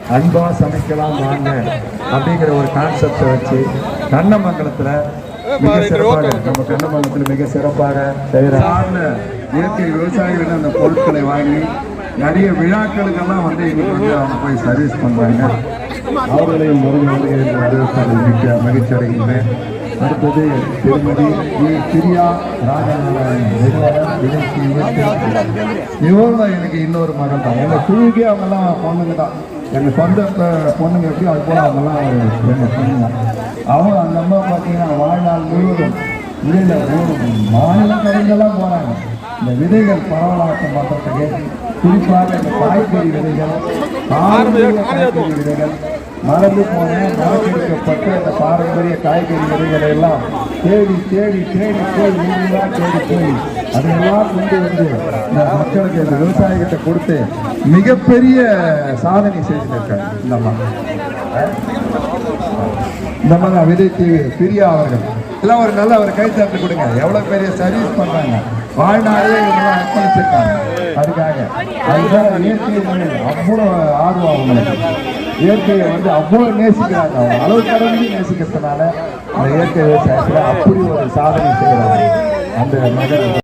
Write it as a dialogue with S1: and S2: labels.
S1: அன்பா சமைக்கலாம் வாங்க அப்படிங்கிற ஒரு கான்செப்டை வச்சு கண்ணமங்கலத்துல மிக சிறப்பாக நம்ம கண்ணமங்கலத்தில் மிக சிறப்பாக செய்கிறாங்க இயற்கை விவசாயிகள் அந்த பொருட்களை வாங்கி நிறைய விழாக்களுக்கெல்லாம் வந்து எங்களுக்கு வந்து அவங்க போய் சர்வீஸ் பண்றாங்க. அவர்களையும் முருகன் வரவேற்பதில் மிக்க மகிழ்ச்சி அடைகின்றேன் அடுத்தது திருமதி. பிரியா ராஜநாராயணன் இவங்க எனக்கு இன்னொரு மகன் தான் எங்க குழுக்கே அவங்கெல்லாம் பொண்ணுங்க தான் எங்க சொந்த பொண்ணுங்க எப்படி அது போல அவங்கெல்லாம் பொண்ணுங்க. அவங்க அந்த அம்மா பார்த்தீங்கன்னா வாழ்நாள் முழுவதும் ஒரு மாநில கடைகள்லாம் போறாங்க. இந்த விதைகள் பரவலாக்கம் பண்ணுறதுக்கு குறிப்பாக இந்த காய்கறி விதைகள் பாரம்பரிய காய்கறி விதைகள் மறந்து போன மரக்கெடுக்கப்பட்ட இந்த பாரம்பரிய காய்கறி விதைகளை எல்லாம் தேடி தேடி தேடி போய் தேடி போய் அதெல்லாம் கொண்டு வந்து இந்த மக்களுக்கு இந்த விவசாயிகிட்ட கொடுத்து மிகப்பெரிய சாதனை செய்திருக்காங்க இந்த மாதிரி இந்த மாதிரி விதை டிவி பிரியா அவர்கள் எல்லாம் ஒரு நல்ல ஒரு கை தட்டு கொடுங்க எவ்வளவு பெரிய சர்வீஸ் பண்றாங்க வாழ்நாளே இவங்கெல்லாம் அர்ப்பணிச்சிருக்காங்க அதுக்காக அதுதான் இயற்கை அவ்வளோ ஆர்வம் அவங்களுக்கு இயற்கையை வந்து அவ்வளோ நேசிக்கிறாங்க அவங்க அளவு கடந்து நேசிக்கிறதுனால அந்த இயற்கை விவசாயத்தில் அப்படி ஒரு சாதனை செய்கிறாங்க அந்த மகன்